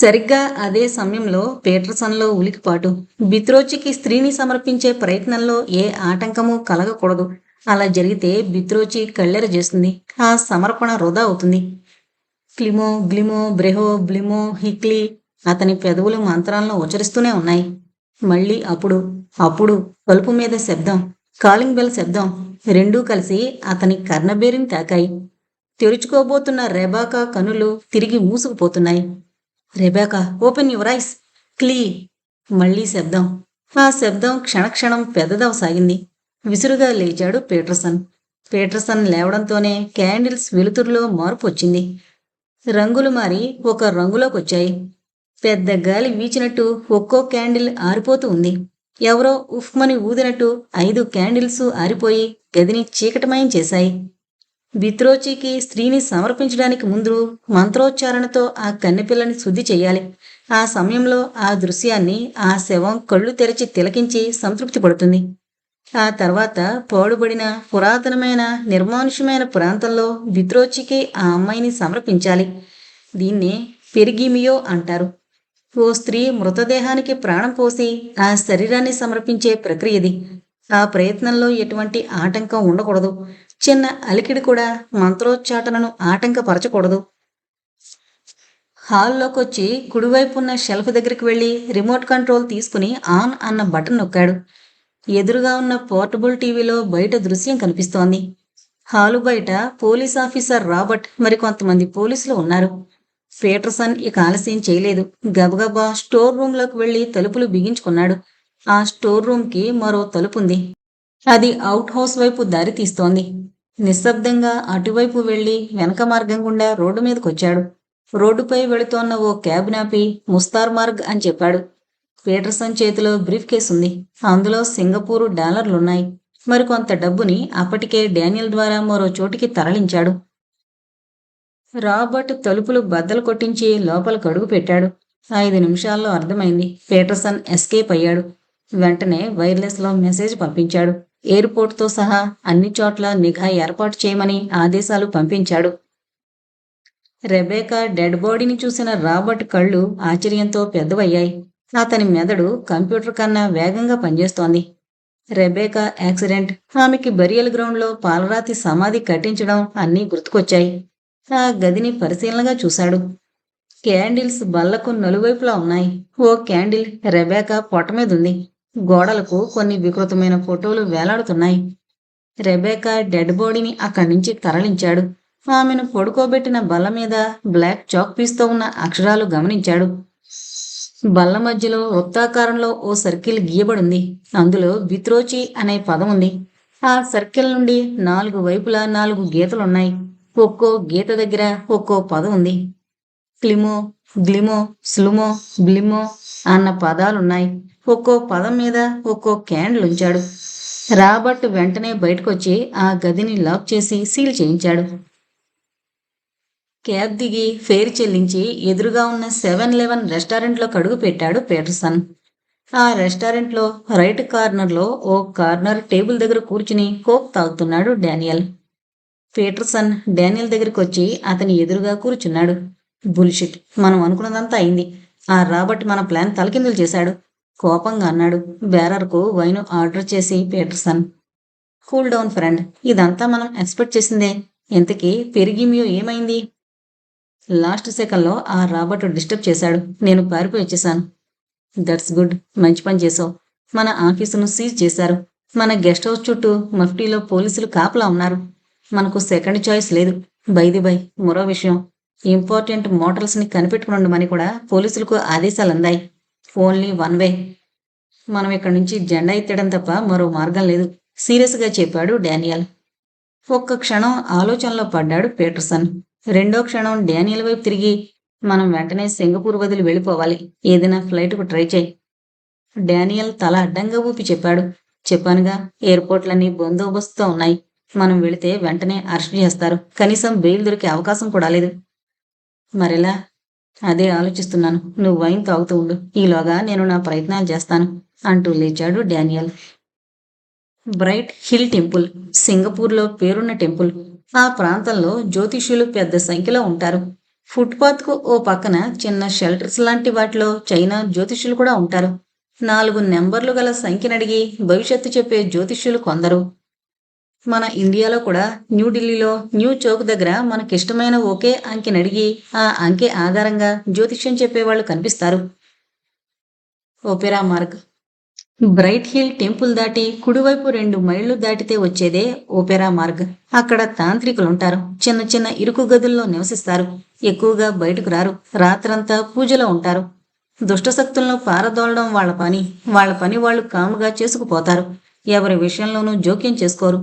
సరిగ్గా అదే సమయంలో పీటర్సన్లో ఉలికిపాటు. బిత్రోచికి స్త్రీని సమర్పించే ప్రయత్నంలో ఏ ఆటంకము కలగకూడదు. అలా జరిగితే బిత్రోచి కళ్ళెర చేస్తుంది. ఆ సమర్పణ వృధా అవుతుంది. క్లిమో గ్లిమో బ్రెహో బ్లిమో హిక్లీ అతని పెదవులు మంత్రాలను ఉచ్చరిస్తూనే ఉన్నాయి. మళ్ళీ అప్పుడు అప్పుడు తలుపు మీద శబ్దం కాలింగ్ బెల్ శబ్దం రెండూ కలిసి అతని కర్ణబేరిని తాకాయి. తెరుచుకోబోతున్న రెబాకా కనులు తిరిగి మూసుకుపోతున్నాయి. Rebecca open your eyes. క్లీ మళ్ళీ శబ్దం. ఆ శబ్దం క్షణక్షణం పెద్దదవసాగింది విసురుగా లేచాడు పీటర్సన్. పీటర్సన్ లేవడంతోనే క్యాండిల్స్ వెలుతురులో మార్పు వచ్చింది. రంగులు మారి ఒక రంగులోకి వచ్చాయి పెద్ద గాలి వీచినట్టు ఒక్కో క్యాండిల్ ఆరిపోతూ ఉంది. ఎవరో ఉఫ్మని ఊదినట్టు ఐదు క్యాండిల్స్ ఆరిపోయి గదిని చీకటమయం చేశాయి. బిత్రోచికి స్త్రీని సమర్పించడానికి ముందు మంత్రోచ్చారణతో ఆ కన్నెపిల్లని శుద్ధి చేయాలి. ఆ సమయంలో ఆ దృశ్యాన్ని ఆ శవం కళ్ళు తెరిచి తిలకించి సంతృప్తి పడుతుంది. ఆ తర్వాత పాడుబడిన పురాతనమైన నిర్మానుష్యమైన ప్రాంతంలో బిత్రోచికి ఆ అమ్మాయిని సమర్పించాలి. దీన్ని పెరిగిమియో అంటారు. ఓ స్త్రీ మృతదేహానికి ప్రాణం పోసి ఆ శరీరాన్ని సమర్పించే ప్రక్రియది. ఆ ప్రయత్నంలో ఎటువంటి ఆటంకం ఉండకూడదు. చిన్న అలికిడి కూడా మంత్రోచ్చాటనను ఆటంకపరచకూడదు. హాల్లోకి వచ్చి కుడివైపు ఉన్న షెల్ఫ్ దగ్గరికి వెళ్ళి రిమోట్ కంట్రోల్ తీసుకుని ఆన్ అన్న బటన్ నొక్కాడు. ఎదురుగా ఉన్న పోర్టబుల్ టీవీలో బయట దృశ్యం కనిపిస్తోంది. హాలు బయట పోలీస్ ఆఫీసర్ రాబర్ట్ మరికొంతమంది పోలీసులు ఉన్నారు. పీటర్సన్ ఇక ఆలస్యం చేయలేదు. గబగబా స్టోర్ రూమ్లోకి వెళ్ళి తలుపులు బిగించుకున్నాడు. ఆ స్టోర్ రూమ్కి మరో తలుపుంది. అది అవుట్ హౌస్ వైపు దారి తీస్తోంది. నిశ్శబ్దంగా అటువైపు వెళ్ళి వెనక మార్గం గుండా రోడ్డు మీదకొచ్చాడు. రోడ్డుపై వెళుతోన్న ఓ క్యాబ్ నాపి ముస్తార్ మార్గ్ అని చెప్పాడు. పీటర్సన్ చేతిలో బ్రీఫ్ కేస్ ఉంది అందులో సింగపూరు డాలర్లున్నాయి. మరికొంత డబ్బుని అప్పటికే డానియల్ ద్వారా మరో చోటికి తరలించాడు. రాబర్ట్ తలుపులు బద్దలు కొట్టించి లోపల అడుగు పెట్టాడు. ఐదు నిమిషాల్లో అర్థమైంది. పీటర్సన్ ఎస్కేప్ అయ్యాడు. వెంటనే వైర్లెస్లో మెసేజ్ పంపించాడు. ఎయిర్పోర్ట్తో సహా అన్ని చోట్ల నిఘా ఏర్పాటు చేయమని ఆదేశాలు పంపించాడు. రెబేకా డెడ్ బాడీని చూసిన రాబర్ట్ కళ్ళు ఆశ్చర్యంతో పెద్దవయ్యాయి. అతని మెదడు కంప్యూటర్ కన్నా వేగంగా పనిచేస్తోంది. రెబేకా యాక్సిడెంట్ ఆమెకి బరియల్ గ్రౌండ్లో పాలరాతి సమాధి కట్టించడం అన్నీ గుర్తుకొచ్చాయి. ఆ గదిని పరిశీలనగా చూశాడు. క్యాండిల్స్ బల్లకు నలువైపులా ఉన్నాయి. ఓ క్యాండిల్ రెబేకా పొట్ట మీద ఉంది. గోడలకు కొన్ని వికృతమైన ఫోటోలు వేలాడుతున్నాయి. రెబేకా డెడ్ బాడీని అక్కడి నుంచి తరలించాడు. ఆమెను పడుకోబెట్టిన బల్ల మీద బ్లాక్ చాక్ పీస్తో ఉన్న అక్షరాలు గమనించాడు. బల్ల మధ్యలో వృత్తాకారంలో ఓ సర్కిల్ గీయబడింది. అందులో విత్రోచి అనే పదం ఉంది. ఆ సర్కిల్ నుండి నాలుగు వైపులా నాలుగు గీతలున్నాయి. ఒక్కో గీత దగ్గర ఒక్కో పదం ఉంది. క్లిమో గ్లిమో స్లుమో బ్లిమో అన్న పదాలున్నాయి. ఒక్కో పదం మీద ఒక్కో క్యాండిల్ ఉంచాడు రాబర్ట్ వెంటనే బయటకొచ్చి ఆ గదిని లాక్ చేసి సీల్ చేయించాడు. క్యాబ్ దిగి ఫేర్ చెల్లించి ఎదురుగా ఉన్న సెవెన్ లెవెన్ రెస్టారెంట్లో కడుగు పెట్టాడు పీటర్సన్. ఆ రెస్టారెంట్లో రైట్ కార్నర్లో ఓ కార్నర్ టేబుల్ దగ్గర కూర్చుని కోక్ తాగుతున్నాడు డానియల్. పీటర్సన్ డానియల్ దగ్గరికి వచ్చి అతని ఎదురుగా కూర్చున్నాడు. బుల్షిట్. మనం అనుకున్నదంతా అయింది. ఆ రాబర్ట్ మన ప్లాన్ తలకిందులు చేశాడు. కోపంగా అన్నాడు. బేరర్కు వైన్ ఆర్డర్ చేసి పీటర్సన్. కూల్ డౌన్ ఫ్రెండ్ ఇదంతా మనం ఎక్స్పెక్ట్ చేసిందే. ఇంతకీ పెరిగిమియో ఏమైంది? లాస్ట్ సెకండ్లో ఆ రాబర్ట్ డిస్టర్బ్ చేశాడు. నేను పారిపోయి వచ్చేసాను. That's good. మంచి పని చేసావు మన ఆఫీసును సీజ్ చేశారు. మన గెస్ట్ హౌస్ చుట్టూ మఫ్టీలో పోలీసులు కాపలా ఉన్నారు. మనకు సెకండ్ చాయిస్ లేదు. బైది బై మరో విషయం. ఇంపార్టెంట్ మోటల్స్ని కనిపెట్టుకుని ఉండమని కూడా పోలీసులకు ఆదేశాలు అందాయి ఓన్లీ వన్ వే. మనం ఇక్కడ నుంచి జెండా ఎత్తడం తప్ప మరో మార్గం లేదు సీరియస్గా చెప్పాడు డానియల్. ఒక్క క్షణం ఆలోచనలో పడ్డాడు పీటర్సన్. రెండో క్షణం డానియల్ వైపు తిరిగి మనం వెంటనే సింగపూర్ వదిలి వెళ్ళిపోవాలి. ఏదైనా ఫ్లైట్కు ట్రై చేయి. డానియల్ తల అడ్డంగా ఊపి చెప్పాడు. చెప్పానుగా ఎయిర్పోర్ట్లన్నీ బందోబస్తుతో ఉన్నాయి. మనం వెళితే వెంటనే అరెస్ట్ చేస్తారు. కనీసం బెయిల్ దొరికే అవకాశం కూడా లేదు. మరెలా? అదే ఆలోచిస్తున్నాను. నువ్వు వైన్ తాగుతూ ఉండు. ఈలోగా నేను నా ప్రయత్నాలు చేస్తాను. అంటూ లేచాడు డానియల్. బ్రైట్ హిల్ టెంపుల్ సింగపూర్లో పేరున్న టెంపుల్. ఆ ప్రాంతంలో జ్యోతిష్యులు పెద్ద సంఖ్యలో ఉంటారు. ఫుట్పాత్కు ఓ పక్కన చిన్న షెల్టర్స్ లాంటి వాటిలో చైనా జ్యోతిష్యులు కూడా ఉంటారు. నాలుగు నెంబర్లు గల సంఖ్యనడిగి భవిష్యత్తు చెప్పే జ్యోతిష్యులు కొందరు. మన ఇండియాలో కూడా న్యూఢిల్లీలో న్యూ చౌక్ దగ్గర మనకిష్టమైన ఒకే అంకెనడిగి ఆ అంకె ఆధారంగా జ్యోతిష్యం చెప్పేవాళ్ళు కనిపిస్తారు. Opera Marg Bright Hill Temple దాటి కుడివైపు రెండు మైళ్ళు దాటితే వచ్చేదే ఓపెరా మార్గ్. అక్కడ తాంత్రికులుంటారు. చిన్న చిన్న ఇరుకు గదుల్లో నివసిస్తారు. ఎక్కువగా బయటకు రారు. రాత్రంతా పూజలో ఉంటారు. దుష్టశక్తులను పారదోలడం వాళ్ళ పని. వాళ్ళ పని వాళ్ళు కాముగా చేసుకుపోతారు. ఎవరి విషయంలోనూ జోక్యం చేసుకోరు.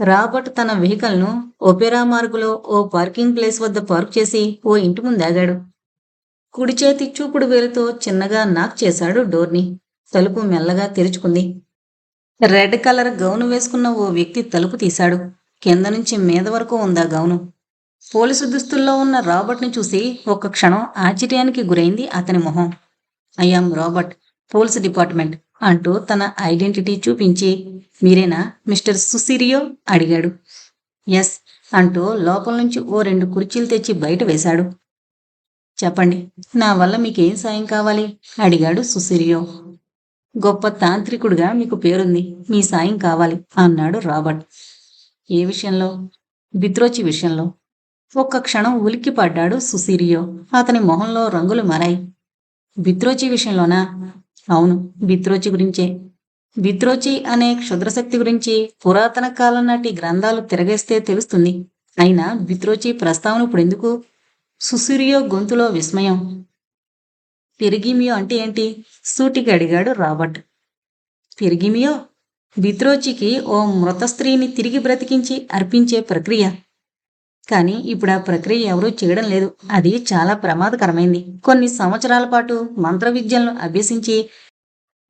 రాబర్ట్ తన వెహికల్ను ఒపెరా మార్గులో ఓ పార్కింగ్ ప్లేస్ వద్ద పార్క్ చేసి ఓ ఇంటి ముందు ఆగాడు. కుడి చేతి చూపుడు వేలుతో చిన్నగా నాక్ చేశాడు డోర్ని. తలుపు మెల్లగా తెరుచుకుంది. రెడ్ కలర్ గౌను వేసుకున్న ఓ వ్యక్తి తలుపు తీశాడు. కింద నుంచి మీద వరకు ఉందా గౌను? పోలీసు దుస్తుల్లో ఉన్న రాబర్ట్ని చూసి ఒక్క క్షణం ఆశ్చర్యానికి గురైంది అతని మొహం. ఐఆమ్ రాబర్ట్ పోలీస్ డిపార్ట్మెంట్ అంటూ తన ఐడెంటిటీ చూపించి మీరేనా మిస్టర్ సుసిరియో? అడిగాడు. ఎస్ అంటూ లోపల నుంచి ఓ రెండు కుర్చీలు తెచ్చి బయట వేశాడు. చెప్పండి నా వల్ల మీకేం సాయం కావాలి? అడిగాడు సుసిరియో. గొప్ప తాంత్రికుడిగా మీకు పేరుంది. మీ సాయం కావాలి అన్నాడు రాబర్ట్. ఏ విషయంలో? బిత్రోచి విషయంలో. ఒక్క క్షణం ఉలిక్కి పడ్డాడు సుసిరియో. అతని మొహంలో రంగులు మారాయి. బిత్రోచి విషయంలోనా? అవును బిత్రోచి గురించే. బిత్రోచి అనే క్షుద్రశక్తి గురించి పురాతన కాలం నాటి గ్రంథాలు తిరగేస్తే తెలుస్తుంది. అయినా బిత్రోచి ప్రస్తావన ఇప్పుడు ఎందుకు? సుసిరియో గొంతులో విస్మయం. తిరిగిమియో అంటే ఏంటి? సూటికి అడిగాడు రాబర్ట్. తిరిగిమియో బిత్రోచికి ఓ మృత స్త్రీని తిరిగి బ్రతికించి అర్పించే ప్రక్రియ. కానీ ఇప్పుడు ఆ ప్రక్రియ ఎవరూ చేయడం లేదు. అది చాలా ప్రమాదకరమైంది. కొన్ని సంవత్సరాల పాటు మంత్ర విద్యలను అభ్యసించి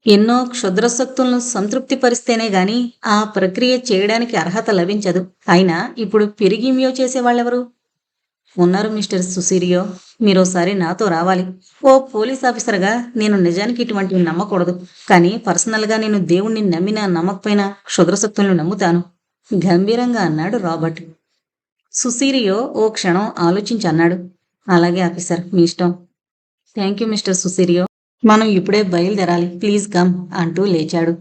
ఎన్నో క్షుద్రశక్తులను సంతృప్తిపరిస్తేనే గాని ఆ ప్రక్రియ చేయడానికి అర్హత లభించదు. అయినా ఇప్పుడు పెరిగిమియో చేసేవాళ్ళెవరు? ఉన్నారు మిస్టర్ సుసీరియో. మీరోసారి నాతో రావాలి. ఓ పోలీస్ ఆఫీసర్గా నేను నిజానికి ఇటువంటివి నమ్మకూడదు. కానీ పర్సనల్గా నేను దేవుణ్ణి నమ్మినా నమ్మకపోయినా క్షుద్రశక్తులను నమ్ముతాను. గంభీరంగా అన్నాడు రాబర్ట్. సుసీరియో ఓ క్షణం ఆలోచించి అన్నాడు. అలాగే ఆఫీసర్ మీ ఇష్టం. థ్యాంక్ యూ మిస్టర్ సుసీరియో. మనం ఇప్పుడే బయలుదేరాలి. ప్లీజ్ కమ్ అంటూ లేచాడు.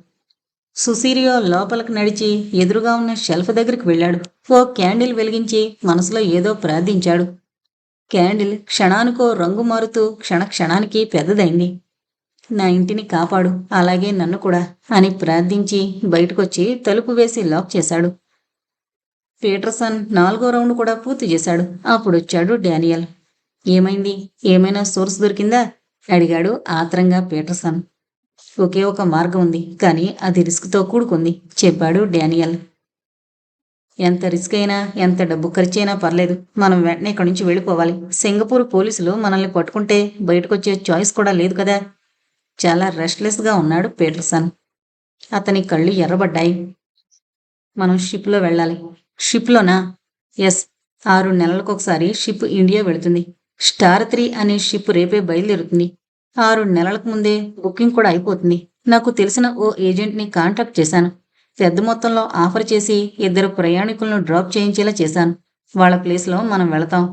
సుసీరియో లోపలికి నడిచి ఎదురుగా ఉన్న షెల్ఫ్ దగ్గరికి వెళ్ళాడు. ఓ క్యాండిల్ వెలిగించి మనసులో ఏదో ప్రార్థించాడు. క్యాండిల్ క్షణానికో రంగు మారుతూ క్షణ క్షణానికి పెద్దదైంది. నా ఇంటిని కాపాడు అలాగే నన్ను కూడా అని ప్రార్థించి బయటకొచ్చి తలుపు వేసి లాక్ చేశాడు. పీటర్సన్ నాలుగో రౌండ్ కూడా పూర్తి చేశాడు. అప్పుడు వచ్చాడు డానియల్. ఏమైంది? ఏమైనా సోర్స్ దొరికిందా? అడిగాడు ఆత్రంగా పీటర్సన్. ఒకే ఒక మార్గం ఉంది కానీ అది రిస్క్తో కూడుకుంది చెప్పాడు డానియల్. ఎంత రిస్క్ అయినా ఎంత డబ్బు ఖర్చైనా పర్లేదు. మనం వెంటనే ఇక్కడి నుంచి వెళ్ళిపోవాలి. సింగపూర్ పోలీసులు మనల్ని పట్టుకుంటే బయటకొచ్చే చాయిస్ కూడా లేదు కదా. చాలా రెస్ట్లెస్గా ఉన్నాడు పీటర్సన్. అతని కళ్ళు ఎర్రబడ్డాయి. మనం షిప్లో వెళ్ళాలి. షిప్లోనా? ఎస్. ఆరు నెలలకు ఒకసారి షిప్ ఇండియా వెళుతుంది. స్టార్ త్రీ అనే షిప్ రేపే బయలుదేరుతుంది. ఆరు నెలలకు ముందే బుకింగ్ కూడా అయిపోతుంది. నాకు తెలిసిన ఓ ఏజెంట్ని కాంటాక్ట్ చేశాను. పెద్ద మొత్తంలో ఆఫర్ చేసి ఇద్దరు ప్రయాణికులను డ్రాప్ చేయించేలా చేశాను. వాళ్ళ ప్లేస్లో మనం వెళతాం.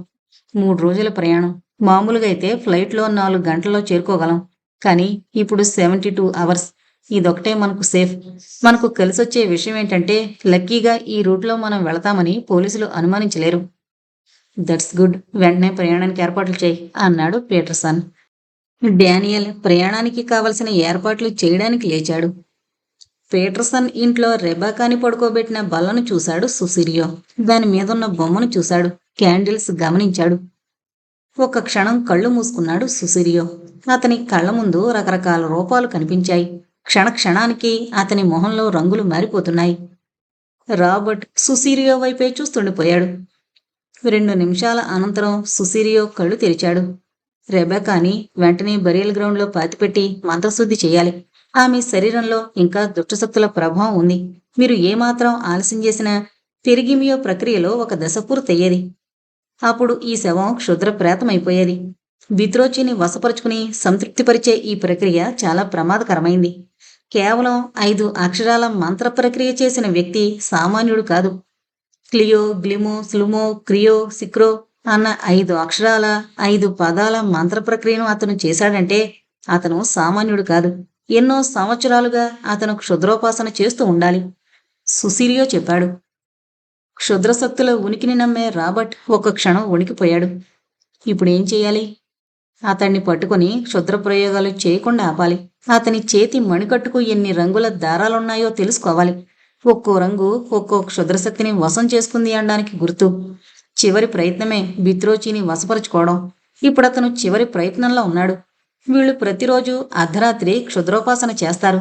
మూడు రోజుల ప్రయాణం. మామూలుగా అయితే ఫ్లైట్లో నాలుగు గంటల్లో చేరుకోగలం. కానీ ఇప్పుడు సెవెంటీ టూ అవర్స్. ఇదొకటే మనకు సేఫ్. మనకు కలిసొచ్చే విషయం ఏంటంటే లక్కీగా ఈ రూట్లో మనం వెళతామని పోలీసులు అనుమానించలేరు. That's good. వెంటనే ప్రయాణానికి ఏర్పాట్లు చేయి అన్నాడు పీటర్సన్. డానియల్ ప్రయాణానికి కావలసిన ఏర్పాట్లు చేయడానికి లేచాడు. పీటర్సన్ ఇంట్లో రెబాకాని పడుకోబెట్టిన బల్లను చూశాడు సుసిరియో దాని మీదున్న బొమ్మను చూశాడు. క్యాండిల్స్ గమనించాడు. ఒక క్షణం కళ్ళు మూసుకున్నాడు సుసిరియో అతని కళ్ళ ముందు రకరకాల రూపాలు కనిపించాయి. క్షణ క్షణానికి అతని మొహంలో రంగులు మారిపోతున్నాయి. రాబర్ట్ సుసిరియో వైపే చూస్తుండిపోయాడు. రెండు నిమిషాల అనంతరం సుసిరియో కళ్ళు తెరిచాడు. రెబెకాని వెంటనే బరియల్ గ్రౌండ్లో పాతిపెట్టి మంత్రశుద్ధి చేయాలి. ఆమె శరీరంలో ఇంకా దుష్టశక్తుల ప్రభావం ఉంది. మీరు ఏమాత్రం ఆలస్యం చేసినా పెరిగిమియో ప్రక్రియలో ఒక దశ పూర్తయ్యేది అప్పుడు ఈ శవం క్షుద్ర ప్రేతమైపోయేది బిత్రోచిని వశపరుచుకుని సంతృప్తిపరిచే ఈ ప్రక్రియ చాలా ప్రమాదకరమైంది. కేవలం ఐదు అక్షరాల మంత్ర ప్రక్రియ చేసిన వ్యక్తి సామాన్యుడు కాదు. క్లియో గ్లిమో స్లుమో క్రియో సిక్రో అన్న ఐదు అక్షరాల ఐదు పదాల మంత్ర ప్రక్రియను అతను చేశాడంటే అతను సామాన్యుడు కాదు. ఎన్నో సంవత్సరాలుగా అతను క్షుద్రోపాసన చేస్తూ ఉండాలి. సుశీలియో చెప్పాడు. క్షుద్రశక్తుల ఉనికిని నమ్మే రాబర్ట్ ఒక క్షణం ఉనికిపోయాడు ఇప్పుడేం చేయాలి? అతన్ని పట్టుకొని క్షుద్ర ప్రయోగాలు చేయకుండా ఆపాలి. అతని చేతి మణికట్టుకు ఎన్ని రంగుల దారాలున్నాయో తెలుసుకోవాలి. ఒక్కో రంగు ఒక్కో క్షుద్రశక్తిని వశం చేసుకుంది అనడానికి గుర్తు. చివరి ప్రయత్నమే బిత్రోచిని వశపరుచుకోవడం. ఇప్పుడు అతను చివరి ప్రయత్నంలో ఉన్నాడు. వీళ్ళు ప్రతిరోజు అర్ధరాత్రి క్షుద్రోపాసన చేస్తారు.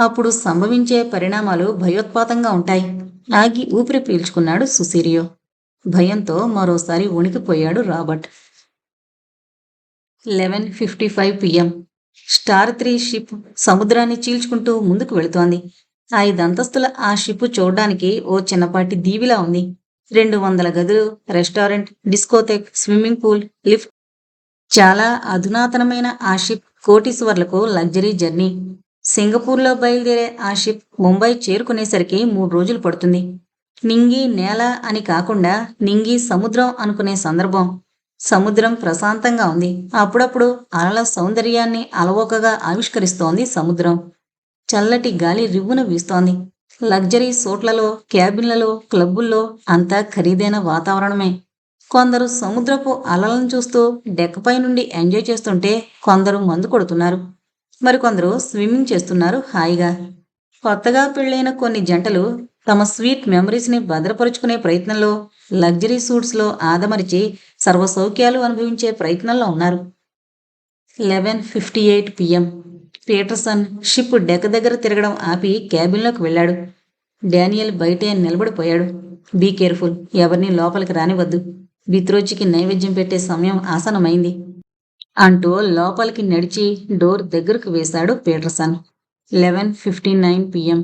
అప్పుడు సంభవించే పరిణామాలు భయోత్పాతంగా ఉంటాయి. ఆగి ఊపిరి పీల్చుకున్నాడు సుసీరియో భయంతో మరోసారి ఉణికిపోయాడు Robert. Eleven fifty five PM. Star three ship సముద్రాన్ని చీల్చుకుంటూ ముందుకు వెళుతోంది. ఐదంతస్తుల ఆ షిప్ చూడడానికి ఓ చిన్నపాటి దీవిలా ఉంది. రెండు వందల గదులు restaurant discotheque swimming pool lift చాలా అధునాతనమైన ఆషిప్ కోటీశ్వర్లకు లగ్జరీ జర్నీ. సింగపూర్లో బయలుదేరే ఆషిప్ ముంబై చేరుకునేసరికి మూడు రోజులు పడుతుంది. నింగి నేల అని కాకుండా నింగి సముద్రం అనుకునే సందర్భం. సముద్రం ప్రశాంతంగా ఉంది. అప్పుడప్పుడు అలల సౌందర్యాన్ని అలవోకగా ఆవిష్కరిస్తోంది సముద్రం. చల్లటి గాలి రివ్వున వీస్తోంది. లగ్జరీ సోట్లలో క్యాబిన్లలో క్లబ్బుల్లో అంతా ఖరీదైన వాతావరణమే. కొందరు సముద్రపు అలలను చూస్తూ డెక్కపై నుండి ఎంజాయ్ చేస్తుంటే కొందరు మందు కొడుతున్నారు. మరికొందరు స్విమ్మింగ్ చేస్తున్నారు హాయిగా. కొత్తగా పెళ్ళైన కొన్ని జంటలు తమ స్వీట్ మెమరీస్ని భద్రపరుచుకునే ప్రయత్నంలో లగ్జరీ సూట్స్లో ఆదమరిచి సర్వసౌఖ్యాలు అనుభవించే ప్రయత్నంలో ఉన్నారు. Eleven fifty eight PM Peterson ship deck దగ్గర తిరగడం ఆపి క్యాబిన్లోకి వెళ్ళాడు. డానియల్ బయటే నిలబడిపోయాడు. Be careful. ఎవరిని లోపలికి రానివద్దు బిత్రోచికి నైవేద్యం పెట్టే సమయం ఆసనమైంది. అంటూ లోపలికి నడిచి డోర్ దగ్గరకు వేశాడు Peterson. Eleven fifty nine PM.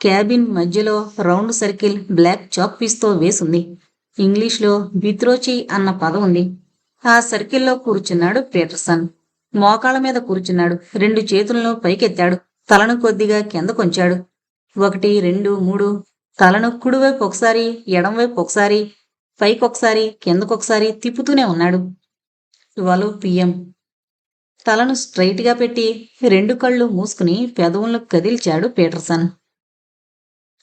Cabin మధ్యలో రౌండ్ సర్కిల్ బ్లాక్ చాక్ పీస్తో వేసుంది. ఇంగ్లీష్లో బిత్రోచి అన్న పదం ఉంది. ఆ సర్కిల్లో కూర్చున్నాడు పీటర్సన్. మోకాళ్ళ మీద కూర్చున్నాడు. రెండు చేతులను పైకెత్తాడు. తలను కొద్దిగా కింద కొంచాడు. ఒకటి రెండు మూడు. తలను కుడివైపు ఒకసారి ఎడంవైపు ఒకసారి పైకొకసారి కిందకొకసారి తిప్పుతూనే ఉన్నాడు. Twelve PM. తలను స్ట్రైట్గా పెట్టి రెండు కళ్ళు మూసుకుని పెదవులను కదిల్చాడు పీటర్సన్.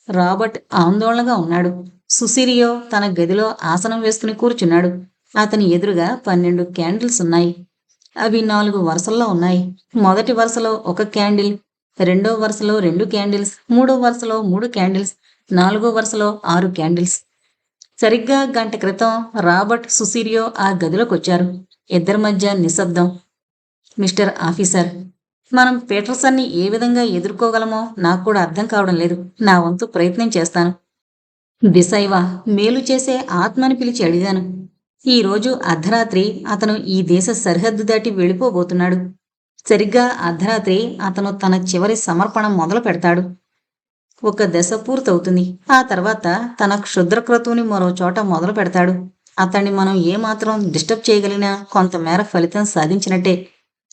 రాబర్ట్ ఆందోళనగా ఉన్నాడు. సుసిరియో తన గదిలో ఆసనం వేసుకుని కూర్చున్నాడు. అతని ఎదురుగా పన్నెండు క్యాండిల్స్ ఉన్నాయి. అవి నాలుగు వరుసల్లో ఉన్నాయి. మొదటి వరుసలో ఒక క్యాండిల్ రెండో వరుసలో రెండు క్యాండిల్స్ మూడో వరుసలో మూడు క్యాండిల్స్ నాలుగో వరుసలో ఆరు క్యాండిల్స్. సరిగ్గా గంట క్రితం రాబర్ట్ సుసీరియో ఆ గదిలోకి వచ్చారు ఇద్దరి మధ్య నిశ్శబ్దం. మిస్టర్ ఆఫీసర్ మనం పీటర్సన్ని ఏ విధంగా ఎదుర్కోగలమో నాకు కూడా అర్థం కావడం లేదు. నా వంతు ప్రయత్నం చేస్తాను. బిసైవా మేలు చేసే ఆత్మని పిలిచి అడిగాను. ఈరోజు అర్ధరాత్రి అతను ఈ దేశ సరిహద్దు దాటి వెళ్ళిపోబోతున్నాడు. సరిగ్గా అర్ధరాత్రి అతను తన చివరి సమర్పణ మొదలు పెడతాడు ఒక దశ పూర్తవుతుంది. ఆ తర్వాత తన క్షుద్రక్రతువుని మరో చోట మొదలు పెడతాడు. అతన్ని మనం ఏమాత్రం డిస్టర్బ్ చేయగలిగినా కొంతమేర ఫలితం సాధించినట్టే.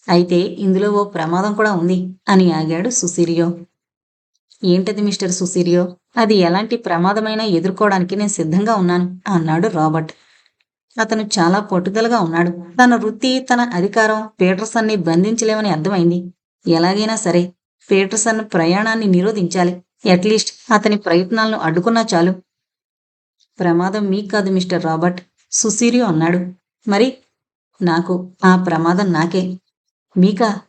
అయితే ఇందులో ఓ ప్రమాదం కూడా ఉంది అని ఆగాడు సుసీరియో ఏంటది మిస్టర్ సుసీరియో అది ఎలాంటి ప్రమాదమైనా ఎదుర్కోవడానికి నేను సిద్ధంగా ఉన్నాను అన్నాడు రాబర్ట్. అతను చాలా పట్టుదలగా ఉన్నాడు. తన వృత్తి తన అధికారం పీటర్సన్ని బంధించలేమని అర్థమైంది. ఎలాగైనా సరే పీటర్సన్ ప్రయాణాన్ని నిరోధించాలి. అట్లీస్ట్ అతని ప్రయత్నాలను అడ్డుకున్నా చాలు. ప్రమాదం మీకు కాదు మిస్టర్ రాబర్ట్ సుసీరియో అన్నాడు. మరి నాకు ఆ ప్రమాదం నాకే. మీకా?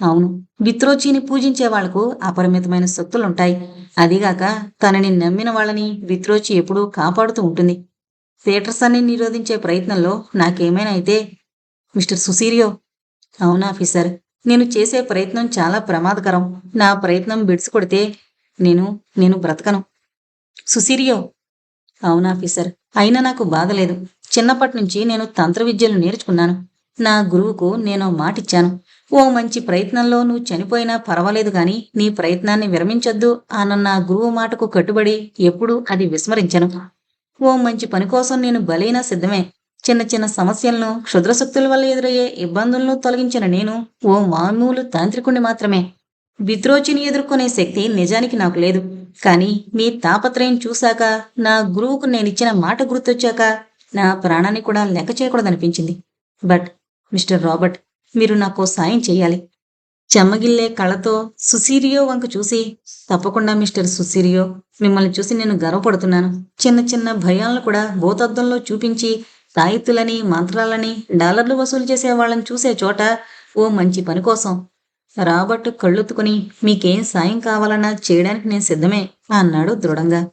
అవును. విత్రోచిని పూజించే వాళ్ళకు అపరిమితమైన శక్తులుంటాయి అదిగాక తనని నమ్మిన వాళ్ళని విత్రోచి ఎప్పుడూ కాపాడుతూ ఉంటుంది. పీటర్సన్ని నిరోధించే ప్రయత్నంలో నాకేమైనా అయితే మిస్టర్ సుసీరియో అవునా ఆఫీసర్. నేను చేసే ప్రయత్నం చాలా ప్రమాదకరం. నా ప్రయత్నం బిడ్స్ కొడితే నేను నేను బ్రతకను. సుసిరియో అవునాఫీసర్ అయినా నాకు బాధలేదు చిన్నప్పటి నుంచి నేను తంత్ర విద్యలు నేర్చుకున్నాను. నా గురువుకు నేను మాటిచ్చాను. ఓ మంచి ప్రయత్నంలో నువ్వు చనిపోయినా పర్వాలేదు గాని నీ ప్రయత్నాన్ని విరమించొద్దు అన్న నా గురువు మాటకు కట్టుబడి ఎప్పుడూ అది విస్మరించను. ఓ మంచి పని కోసం నేను బలైనా సిద్ధమే. చిన్న చిన్న సమస్యలను క్షుద్రశక్తుల వల్ల ఎదురయ్యే ఇబ్బందులను తొలగించిన నేను ఓ మామూలు తాంత్రికుణ్ణి మాత్రమే. విత్రోచిని ఎదుర్కొనే శక్తి నిజానికి నాకు లేదు. కానీ మీ తాపత్రయం చూశాక నా గురువుకు నేనిచ్చిన మాట గుర్తొచ్చాక నా ప్రాణాన్ని కూడా లెక్క చేయకూడదనిపించింది. బట్ మిస్టర్ రాబర్ట్ మీరు నాకు సాయం చేయాలి. చెమ్మగిల్లే కళ్ళతో సుసీరియో వంక చూసి తప్పకుండా మిస్టర్ సుసీరియో మిమ్మల్ని చూసి నేను గర్వపడుతున్నాను. చిన్న చిన్న భయాలను కూడా భూతద్దంలో చూపించి తాయిత్తులని మంత్రాలని డాలర్లు వసూలు చేసే వాళ్ళని చూసే చోట ఓ మంచి పని కోసం రాబర్ట్ కళ్ళొత్తుకుని మీకేం సాయం కావాలన్నా చేయడానికి నేను సిద్ధమే అన్నాడు దృఢంగా.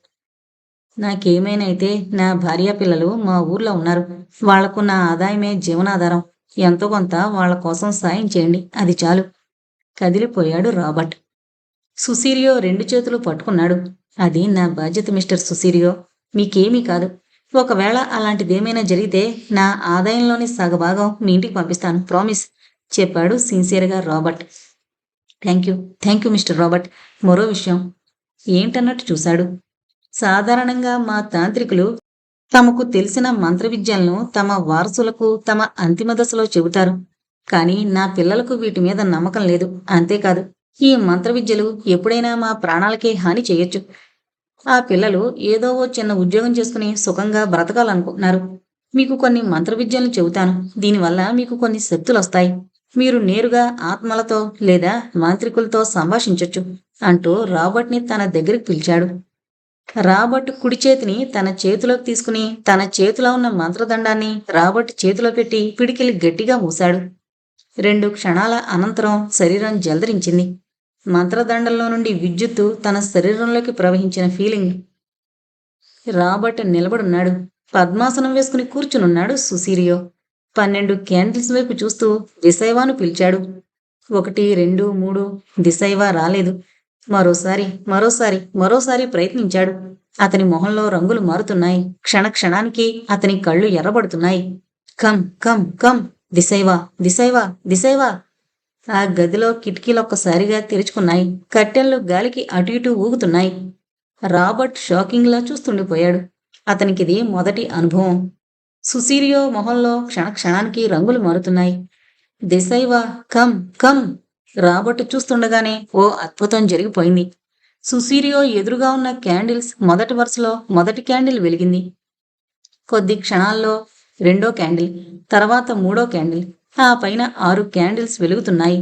నాకేమైనైతే అయితే నా భార్య పిల్లలు మా ఊర్లో ఉన్నారు. వాళ్ళకు నా ఆదాయమే జీవనాధారం. ఎంతో కొంత వాళ్ళ కోసం సాయం చేయండి. అది చాలు. కదిలిపోయాడు రాబర్ట్. సుసీరియో రెండు చేతులు పట్టుకున్నాడు. అది నా బాధ్యత మిస్టర్ సుసీరియో. మీకేమీ కాదు. ఒకవేళ అలాంటిదేమైనా జరిగితే నా ఆదాయంలోని సగభాగం మీ ఇంటికి పంపిస్తాను. ప్రామిస్ చెప్పాడు సిన్సియర్గా Robert. Thank you thank you mister Robert మరో విషయం. ఏంటన్నట్టు చూశాడు? సాధారణంగా మా తాంత్రికులు తమకు తెలిసిన మంత్ర విద్యలను తమ వారసులకు తమ అంతిమ దశలో చెబుతారు. కానీ నా పిల్లలకు వీటి మీద నమ్మకం లేదు. అంతేకాదు ఈ మంత్ర విద్యలు ఎప్పుడైనా మా ప్రాణాలకే హాని చేయొచ్చు. ఆ పిల్లలు ఏదో ఓ చిన్న ఉద్యోగం చేసుకుని సుఖంగా బ్రతకాలనుకుంటున్నారు. మీకు కొన్ని మంత్ర విద్యలను చెబుతాను. దీనివల్ల మీకు కొన్ని శక్తులు వస్తాయి మీరు నేరుగా ఆత్మలతో లేదా మాంత్రికులతో సంభాషించొచ్చు అంటూ రాబర్ట్ని తన దగ్గరికి పిలిచాడు. రాబర్ట్ కుడి చేతిని తన చేతిలోకి తీసుకుని తన చేతిలో ఉన్న మంత్రదండాన్ని రాబర్ట్ చేతిలో పెట్టి పిడికిలి గట్టిగా మూశాడు. రెండు క్షణాల అనంతరం శరీరం జలదరించింది. మంత్రదండంలో నుండి విద్యుత్తు తన శరీరంలోకి ప్రవహించిన ఫీలింగ్. రాబర్ట్ నిలబడున్నాడు. పద్మాసనం వేసుకుని కూర్చునున్నాడు సుసీరియో పన్నెండు క్యాండిల్స్ వైపు చూస్తూ దిశైవాను పిలిచాడు. ఒకటి రెండు మూడు. దిశైవా రాలేదు. మరోసారి మరోసారి మరోసారి ప్రయత్నించాడు. అతని మొహంలో రంగులు మారుతున్నాయి. క్షణ క్షణానికి అతని కళ్ళు ఎర్రబడుతున్నాయి. Come come come. దిశైవా దిశైవా దిశైవా. ఆ గదిలో కిటికీలు ఒక్కసారిగా తెరుచుకున్నాయి. కట్టెళ్ళు గాలికి అటు ఇటు ఊగుతున్నాయి. రాబర్ట్ షాకింగ్లా చూస్తుండిపోయాడు. అతనికిది మొదటి అనుభవం. సుసీరియో మొహంలో క్షణ క్షణానికి రంగులు మారుతున్నాయి. దిశైవా కమ్ కమ్ రాబర్ట్ చూస్తుండగానే ఓ అద్భుతం జరిగిపోయింది. సుసీరియో ఎదురుగా ఉన్న క్యాండిల్స్ మొదటి వరుసలో మొదటి క్యాండిల్ వెలిగింది. కొద్ది క్షణాల్లో రెండో క్యాండిల్ తర్వాత మూడో క్యాండిల్ ఆ పైన ఆరు క్యాండిల్స్ వెలుగుతున్నాయి.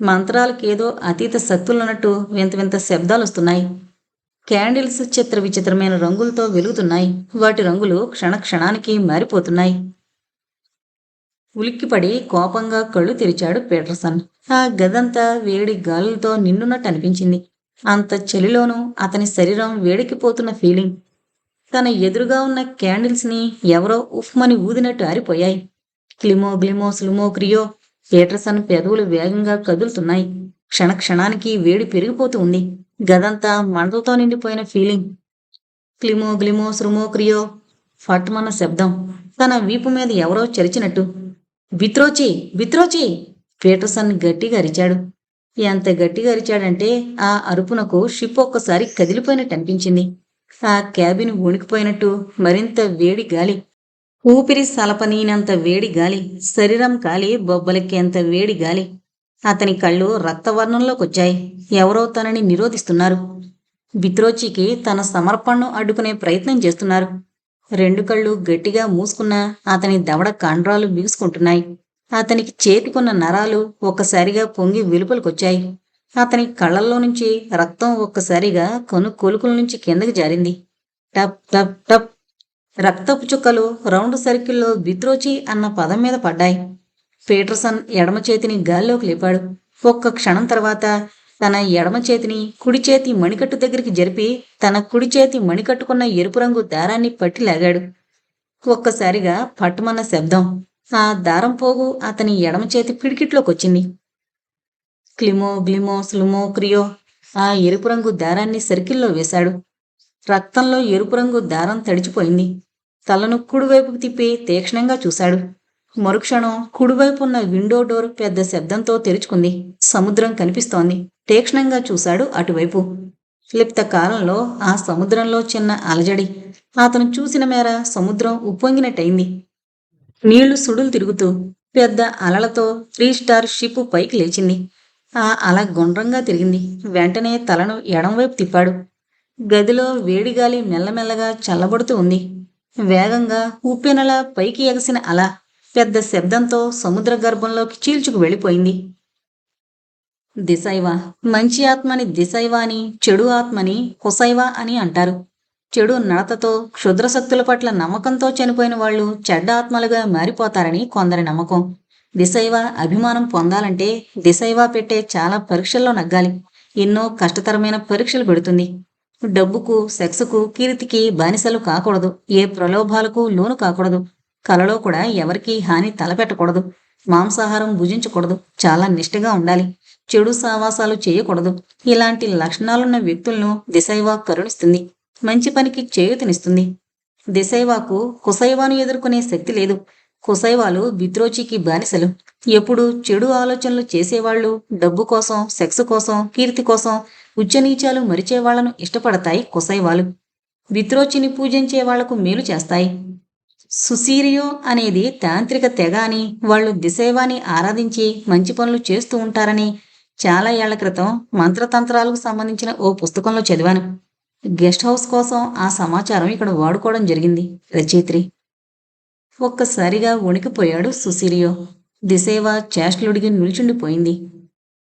మంత్రాలకేదో అతీత శక్తులున్నట్టు వింత వింత శబ్దాలు వస్తున్నాయి క్యాండిల్స్ చిత్ర విచిత్రమైన రంగులతో వెలుగుతున్నాయి. వాటి రంగులు క్షణ క్షణానికి మారిపోతున్నాయి. ఉలిక్కిపడి కోపంగా కళ్ళు తెరిచాడు పీటర్సన్. ఆ గదంతా వేడి గాలులతో నిండునట్టు అనిపించింది. అంత చలిలోనూ అతని శరీరం వేడికిపోతున్న ఫీలింగ్. తన ఎదురుగా ఉన్న క్యాండిల్స్ని ఎవరో ఉఫ్మని ఊదినట్టు ఆరిపోయాయి. క్లిమో గ్లిమో స్లిమో క్రియో పీటర్సన్ పెదవులు వేగంగా కదులుతున్నాయి. క్షణ క్షణానికి వేడి పెరిగిపోతూ ఉంది. గదంతా మంటలతో నిండిపోయిన ఫీలింగ్ క్లిమో గ్లిమో స్రుమో క్రియో ఫట్మన్న శబ్దం. తన వీపు మీద ఎవరో చరిచినట్టు. విత్రోచి విత్రోచి! పీటర్సన్ గట్టిగా అరిచాడు. ఎంత గట్టిగా అరిచాడంటే ఆ అరుపునకు షిప్ ఒక్కసారి కదిలిపోయినట్టు అనిపించింది. ఆ క్యాబిన్ వణికిపోయినట్టు మరింత వేడి గాలి. ఊపిరి సలపనీనంత వేడి గాలి. శరీరం కాలి బొబ్బలెక్కేంత వేడి గాలి. అతని కళ్ళు రక్తవర్ణంలోకొచ్చాయి. ఎవరో తనని నిరోధిస్తున్నారు. బిత్రోచికి తన సమర్పణను అడ్డుకునే ప్రయత్నం చేస్తున్నారు. రెండు కళ్ళు గట్టిగా మూసుకున్నా అతని దవడ కండ్రాలు బిగుసుకుంటున్నాయి. అతనికి చేతికున్న నరాలు ఒక్కసారిగా పొంగి వెలుపలకొచ్చాయి. అతని కళ్ళల్లో నుంచి రక్తం ఒక్కసారిగా కొను కొలుకుల నుంచి కిందకి జారింది. టప్ టప్ టప్. రక్తపు చుక్కలు రౌండ్ సర్కిల్లో బిత్రోచి అన్న పదం మీద పడ్డాయి. పీటర్సన్ ఎడమ చేతిని గాల్లోకి లేపాడు. ఒక్క క్షణం తర్వాత తన ఎడమ చేతిని కుడి చేతి మణికట్టు దగ్గరికి జరిపి తన కుడి చేతి మణికట్టుకున్న ఎరుపు రంగు దారాన్ని పట్టి లాగాడు. ఒక్కసారిగా పట్టుమన్న శబ్దం. ఆ దారం పోగు అతని ఎడమ చేతి పిడికిట్లోకొచ్చింది క్లిమో గ్లిమో స్లిమో క్రియో ఆ ఎరుపు రంగు దారాన్ని సర్కిల్లో వేశాడు. రక్తంలో ఎరుపు రంగు దారం తడిచిపోయింది. తలను కుడివైపుకు తిప్పి తీక్షణంగా చూశాడు. మరుక్షణం కుడివైపు ఉన్న విండో డోర్ పెద్ద శబ్దంతో తెరుచుకుంది. సముద్రం కనిపిస్తోంది. తీక్షణంగా చూశాడు అటువైపు. క్లిప్త కాలంలో ఆ సముద్రంలో చిన్న అలజడి. అతను చూసిన మేర సముద్రం ఉప్పొంగినట్టయింది. నీళ్ళు సుడులు తిరుగుతూ పెద్ద అలలతో త్రీ స్టార్ షిప్ పైకి లేచింది. ఆ అల గుండ్రంగా తిరిగింది. వెంటనే తలను ఎడంవైపు తిప్పాడు. గదిలో వేడిగాలి మెల్లమెల్లగా చల్లబడుతూ ఉంది. వేగంగా ఉప్పెనలా పైకి ఎగసిన అల. పెద్ద శబ్దంతో సముద్ర గర్భంలోకి చీల్చుకు వెళ్ళిపోయింది. దిశైవ మంచి ఆత్మని దిశైవ అని చెడు ఆత్మని హుసైవ అని అంటారు. చెడు నడతతో క్షుద్రశక్తుల పట్ల నమ్మకంతో చనిపోయిన వాళ్ళు చెడ్డ ఆత్మలుగా మారిపోతారని కొందరి నమ్మకం. దిశైవ అభిమానం పొందాలంటే దిశైవ పెట్టే చాలా పరీక్షల్లో నగ్గాలి. ఎన్నో కష్టతరమైన పరీక్షలు పెడుతుంది. డబ్బుకు సెక్స్కు కీర్తికి బానిసలు కాకూడదు. ఏ ప్రలోభాలకు లోను కాకూడదు. కలలో కూడా ఎవరికీ హాని తలపెట్టకూడదు. మాంసాహారం భుజించకూడదు. చాలా నిష్ఠగా ఉండాలి. చెడు సావాసాలు చేయకూడదు. ఇలాంటి లక్షణాలున్న వ్యక్తులను దిశైవా కరుణిస్తుంది. మంచి పనికి చేయుతనిస్తుంది. దిశైవాకు కుసైవాను ఎదుర్కొనే శక్తి లేదు. కుసైవాలు విద్రోచికి బానిసలు. ఎప్పుడు చెడు ఆలోచనలు చేసేవాళ్ళు డబ్బు కోసం సెక్స్ కోసం కీర్తి కోసం ఉచ్చనీచాలు మరిచేవాళ్ళను ఇష్టపడతాయి కుసైవాలు విత్రోచిని పూజించే వాళ్ళకు మేలు చేస్తాయి. సుసీరియో అనేది తాంత్రిక తెగ అని వాళ్ళు దిశైవాని ఆరాధించి మంచి పనులు చేస్తూ ఉంటారని చాలా ఏళ్ళ క్రితం మంత్రతంత్రాలకు సంబంధించిన ఓ పుస్తకంలో చదివాను. గెస్ట్ హౌస్ కోసం ఆ సమాచారం ఇక్కడ వాడుకోవడం జరిగింది. రచయిత్రి. ఒక్కసారిగా వణికిపోయాడు సుసీరియో. దిశేవ చేష్టలుడిగి నిల్చుండిపోయింది.